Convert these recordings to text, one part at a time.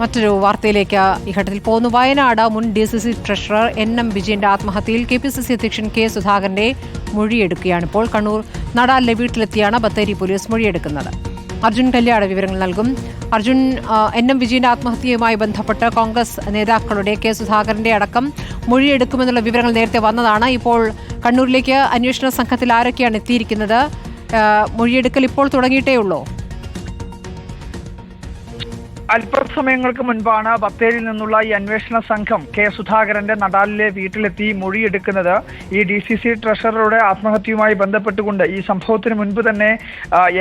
മറ്റൊരു വാർത്തയിലേക്ക് ഈ ഘട്ടത്തിൽ പോകുന്നു. വയനാട് മുൻ D C C treasurer N M വിജയന്റെ ആത്മഹത്യയിൽ കെ പി സി സി അധ്യക്ഷൻ കെ സുധാകരന്റെ മൊഴിയെടുക്കുകയാണ് ഇപ്പോൾ കണ്ണൂർ നടാലിലെ വീട്ടിലെത്തിയാണ് ബത്തേരി പോലീസ് മൊഴിയെടുക്കുന്നത്. അർജുൻ കല്യാട് വിവരങ്ങൾ നൽകും. അർജുൻ എൻ എം വിജയന്റെ ആത്മഹത്യയുമായി ബന്ധപ്പെട്ട് കോൺഗ്രസ് നേതാക്കളുടെ കെ സുധാകരന്റെ അടക്കം മൊഴിയെടുക്കുമെന്നുള്ള വിവരങ്ങൾ നേരത്തെ വന്നതാണ്. ഇപ്പോൾ കണ്ണൂരിലേക്ക് അന്വേഷണ സംഘത്തിൽ ആരൊക്കെയാണ് എത്തിയിരിക്കുന്നത്? മൊഴിയെടുക്കൽ ഇപ്പോൾ തുടങ്ങിയിട്ടേ ഉള്ളൂ അല്പസമയങ്ങൾക്ക് മുൻപാണ് ബത്തേരിയിൽ നിന്നുള്ള ഈ അന്വേഷണ സംഘം കെ സുധാകരന്റെ നടാലിലെ വീട്ടിലെത്തി മൊഴിയെടുക്കുന്നത്. ഈ ഡി സി സി ട്രഷററുടെ ആത്മഹത്യയുമായി ബന്ധപ്പെട്ടുകൊണ്ട് ഈ സംഭവത്തിന് മുൻപ് തന്നെ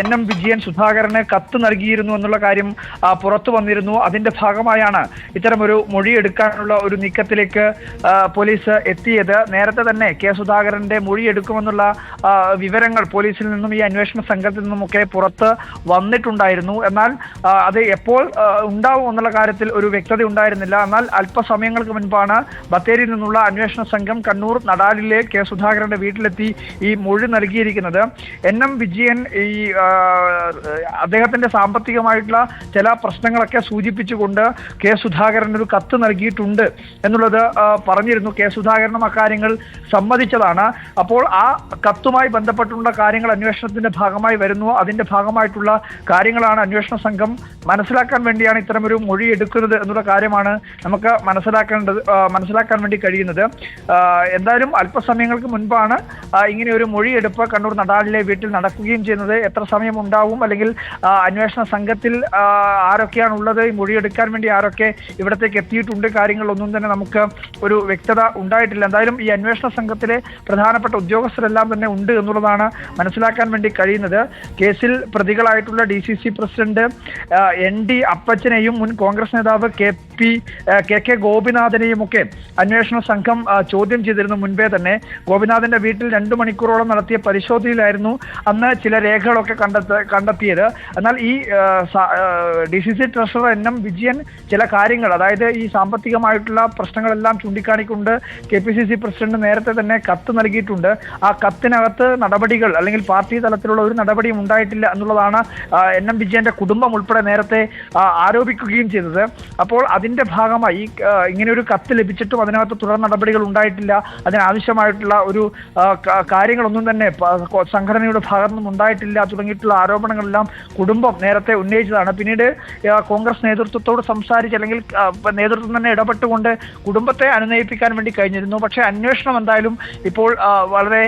എൻ എം വിജയൻ സുധാകരന് കത്ത് നൽകിയിരുന്നു എന്നുള്ള കാര്യം പുറത്തു വന്നിരുന്നു. അതിന്റെ ഭാഗമായാണ് ഇത്തരമൊരു മൊഴിയെടുക്കാനുള്ള ഒരു നീക്കത്തിലേക്ക് പോലീസ് എത്തിയത്. നേരത്തെ തന്നെ കെ സുധാകരന്റെ മൊഴിയെടുക്കുമെന്നുള്ള വിവരങ്ങൾ പോലീസിൽ നിന്നും ഈ അന്വേഷണ സംഘത്തിൽ നിന്നുമൊക്കെ പുറത്ത് വന്നിട്ടുണ്ടായിരുന്നു. എന്നാൽ അത് എപ്പോൾ ഉണ്ടാവും എന്നുള്ള കാര്യത്തിൽ ഒരു വ്യക്തത ഉണ്ടായിരുന്നില്ല. എന്നാൽ അല്പസമയങ്ങൾക്ക് മുൻപാണ് ബത്തേരിയിൽ നിന്നുള്ള അന്വേഷണ സംഘം കണ്ണൂർ നടാലിലെ കെ സുധാകരന്റെ വീട്ടിലെത്തി ഈ മൊഴി നൽകിയിരിക്കുന്നത്. എൻ എം വിജയൻ ഈ അദ്ദേഹത്തിന്റെ സാമ്പത്തികമായിട്ടുള്ള ചില പ്രശ്നങ്ങളൊക്കെ സൂചിപ്പിച്ചുകൊണ്ട് കെ സുധാകരൻ ഒരു കത്ത് നൽകിയിട്ടുണ്ട് എന്നുള്ളത് പറഞ്ഞിരുന്നു. കെ സുധാകരനും അക്കാര്യങ്ങൾ സമ്മതിച്ചതാണ്. അപ്പോൾ ആ കത്തുമായി ബന്ധപ്പെട്ടുള്ള കാര്യങ്ങൾ അന്വേഷണത്തിന്റെ ഭാഗമായി വരുന്നു. അതിന്റെ ഭാഗമായിട്ടുള്ള കാര്യങ്ങളാണ് അന്വേഷണ സംഘം മനസ്സിലാക്കാൻ വേണ്ടിയാണ് ഇത്തരമൊരു മൊഴി എടുക്കുന്നത് എന്നുള്ള കാര്യമാണ് നമുക്ക് മനസ്സിലാക്കേണ്ടത് മനസ്സിലാക്കാൻ വേണ്ടി കഴിയുന്നത്. എന്തായാലും അല്പസമയങ്ങൾക്ക് മുൻപാണ് ഇങ്ങനെ ഒരു മൊഴിയെടുപ്പ് കണ്ണൂർ നടാലിലെ വീട്ടിൽ നടക്കുകയും ചെയ്യുന്നത്. എത്ര സമയം ഉണ്ടാവും അല്ലെങ്കിൽ അന്വേഷണ സംഘത്തിൽ ആരൊക്കെയാണ് ഉള്ളത് ഈ മൊഴിയെടുക്കാൻ വേണ്ടി ആരൊക്കെ ഇവിടത്തേക്ക് എത്തിയിട്ടുണ്ട് കാര്യങ്ങളൊന്നും തന്നെ നമുക്ക് ഒരു വ്യക്തത ഉണ്ടായിട്ടില്ല. എന്തായാലും ഈ അന്വേഷണ സംഘത്തിലെ പ്രധാനപ്പെട്ട ഉദ്യോഗസ്ഥരെല്ലാം തന്നെ ഉണ്ട് എന്നുള്ളതാണ് മനസ്സിലാക്കാൻ വേണ്ടി കഴിയുന്നത്. കേസിൽ പ്രതികളായിട്ടുള്ള D C C president N D അപ്പച്ചനെയും മുൻ കോൺഗ്രസ് നേതാവ് കെ പി കെ കെ ഗോപിനാഥനെയും ഒക്കെ അന്വേഷണ സംഘം ചോദ്യം ചെയ്തിരുന്നു മുൻപേ തന്നെ. ഗോപിനാഥന്റെ വീട്ടിൽ രണ്ടു മണിക്കൂറോളം നടത്തിയ പരിശോധനയിലായിരുന്നു അന്ന് ചില രേഖകളൊക്കെ കണ്ടെത്ത കണ്ടെത്തിയത്. എന്നാൽ ഈ D C C treasurer N M Vijayan ചില കാര്യങ്ങൾ അതായത് ഈ സാമ്പത്തികമായിട്ടുള്ള പ്രശ്നങ്ങളെല്ലാം ചൂണ്ടിക്കാണിക്കൊണ്ട് K P C C president നേരത്തെ തന്നെ കത്ത് നൽകിയിട്ടുണ്ട്. ആ കത്തിനകത്ത് നടപടികൾ അല്ലെങ്കിൽ പാർട്ടി തലത്തിലുള്ള ഒരു നടപടിയും ഉണ്ടായിട്ടില്ല എന്നുള്ളതാണ് എൻ എം വിജയന്റെ കുടുംബം ഉൾപ്പെടെ നേരത്തെ ആരോപിക്കുകയും ചെയ്തത്. അപ്പോൾ അതിന്റെ ഭാഗമായി ഇങ്ങനെ ഒരു കത്ത് ലഭിച്ചിട്ടും അതിനകത്ത് തുടർ നടപടികൾ ഉണ്ടായിട്ടില്ല. അതിനാവശ്യമായിട്ടുള്ള ഒരു കാര്യങ്ങളൊന്നും തന്നെ സംഘടനയുടെ ഭാഗത്തു നിന്നും ഉണ്ടായിട്ടില്ല. തുടങ്ങിയിട്ടുള്ള ആരോപണങ്ങളെല്ലാം കുടുംബം നേരത്തെ ഉന്നയിച്ചതാണ്. പിന്നീട് കോൺഗ്രസ് നേതൃത്വത്തോട് സംസാരിച്ച് അല്ലെങ്കിൽ നേതൃത്വം തന്നെ ഇടപെട്ടുകൊണ്ട് കുടുംബത്തെ അനുനയിപ്പിക്കാൻ വേണ്ടി കഴിഞ്ഞിരുന്നു. പക്ഷേ അന്വേഷണം എന്തായാലും ഇപ്പോൾ വളരെ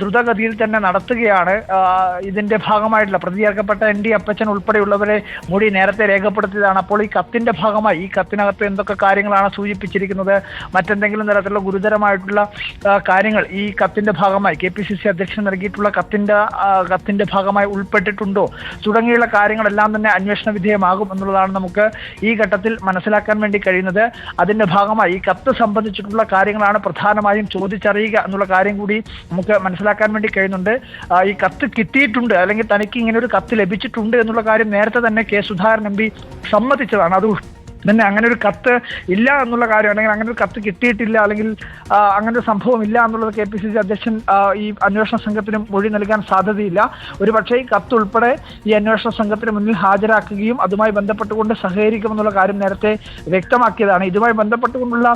ദ്രുതഗതിയിൽ തന്നെ നടത്തുകയാണ്. ഇതിന്റെ ഭാഗമായിട്ടുള്ള പ്രതിചേർക്കപ്പെട്ട എൻ ഡി അപ്പച്ചൻ ഉൾപ്പെടെയുള്ളവരെ മൊഴി നേരത്തെ രേഖപ്പെടുത്തിയതാണ്. അപ്പോൾ ഈ കത്തിന്റെ ഭാഗമായി ഈ കത്തിനകത്ത് എന്തൊക്കെ കാര്യങ്ങളാണ് സൂചിപ്പിച്ചിരിക്കുന്നത്? മറ്റെന്തെങ്കിലും തരത്തിലുള്ള ഗുരുതരമായിട്ടുള്ള കാര്യങ്ങൾ ഈ കത്തിന്റെ ഭാഗമായി കെ പി സി സി അധ്യക്ഷൻ നൽകിയിട്ടുള്ള കത്തിന്റെ കത്തിന്റെ ഭാഗമായി ഉൾപ്പെട്ടിട്ടുണ്ടോ? തുടങ്ങിയുള്ള കാര്യങ്ങളെല്ലാം തന്നെ അന്വേഷണ വിധേയമാകും എന്നുള്ളതാണ് നമുക്ക് ഈ ഘട്ടത്തിൽ മനസ്സിലാക്കാൻ വേണ്ടി കഴിയുന്നത്. അതിന്റെ ഭാഗമായി ഈ കത്ത് സംബന്ധിച്ചിട്ടുള്ള കാര്യങ്ങളാണ് പ്രധാനമായും ചോദിച്ചറിയുക എന്നുള്ള കാര്യം കൂടി നമുക്ക് മനസ്സിലാക്കാൻ വേണ്ടി കഴിയുന്നുണ്ട്. ഈ കത്ത് കിട്ടിയിട്ടുണ്ട് അല്ലെങ്കിൽ തനിക്ക് ഇങ്ങനെ ഒരു കത്ത് ലഭിച്ചിട്ടുണ്ട് എന്നുള്ള കാര്യം നേരത്തെ തന്നെ കെ സുധാകരൻ എം പി സമ്മതിച്ചതാണ്. അത് തന്നെ അങ്ങനെ ഒരു കത്ത് ഇല്ല എന്നുള്ള കാര്യം അല്ലെങ്കിൽ അങ്ങനെ ഒരു കത്ത് കിട്ടിയിട്ടില്ല അല്ലെങ്കിൽ അങ്ങനെ ഒരു സംഭവം ഇല്ല എന്നുള്ളത് കെ പി സി സി അധ്യക്ഷൻ ഈ അന്വേഷണ സംഘത്തിന് മൊഴി നൽകാൻ സാധ്യതയില്ല. ഒരു പക്ഷേ ഈ കത്ത് ഉൾപ്പെടെ ഈ അന്വേഷണ സംഘത്തിന് മുന്നിൽ ഹാജരാക്കുകയും അതുമായി ബന്ധപ്പെട്ടുകൊണ്ട് സഹകരിക്കുമെന്നുള്ള കാര്യം നേരത്തെ വ്യക്തമാക്കിയതാണ്. ഇതുമായി ബന്ധപ്പെട്ടുകൊണ്ടുള്ള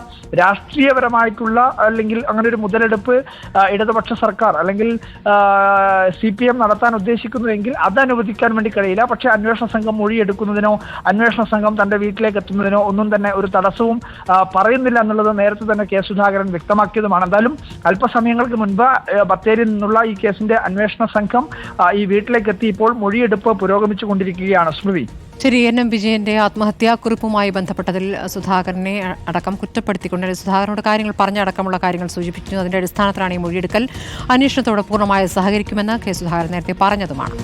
രാഷ്ട്രീയപരമായിട്ടുള്ള അല്ലെങ്കിൽ അങ്ങനെ ഒരു മുതലെടുപ്പ് ഇടതുപക്ഷ സർക്കാർ അല്ലെങ്കിൽ സി പി എം നടത്താൻ ഉദ്ദേശിക്കുന്നുവെങ്കിൽ അത് അനുവദിക്കാൻ വേണ്ടി കഴിയില്ല. പക്ഷേ അന്വേഷണ സംഘം മൊഴിയെടുക്കുന്നതിനോ അന്വേഷണ സംഘം തന്റെ വീട്ടിലേക്ക് എത്തുന്നതിനോ ഒന്നും തന്നെ ഒരു തടസ്സവും പറയുന്നില്ല എന്നുള്ളത് നേരത്തെ തന്നെ കെ സുധാകരൻ വ്യക്തമാക്കിയതുമാണ്. എന്തായാലും അല്പസമയങ്ങൾക്ക് മുൻപ് ബത്തേരിയിൽ നിന്നുള്ള ഈ കേസിന്റെ അന്വേഷണ സംഘം ഈ വീട്ടിലേക്ക് എത്തി ഇപ്പോൾ മൊഴിയെടുപ്പ് പുരോഗമിച്ചുകൊണ്ടിരിക്കുകയാണ്. സ്മൃതി. ശരി എൻ. എം. വിജയന്റെ ആത്മഹത്യാക്കുറിപ്പുമായി ബന്ധപ്പെട്ടതിൽ സുധാകരനെ അടക്കം കുറ്റപ്പെടുത്തിക്കൊണ്ട് സുധാകരനോട് കാര്യങ്ങൾ പറഞ്ഞടക്കമുള്ള കാര്യങ്ങൾ സൂചിപ്പിച്ചു. അതിന്റെ അടിസ്ഥാനത്തിലാണ് ഈ മൊഴിയെടുക്കൽ. അന്വേഷണത്തോട് പൂർണമായി സഹകരിക്കുമെന്ന് കെ സുധാകരൻ നേരത്തെ പറഞ്ഞതുമാണ്.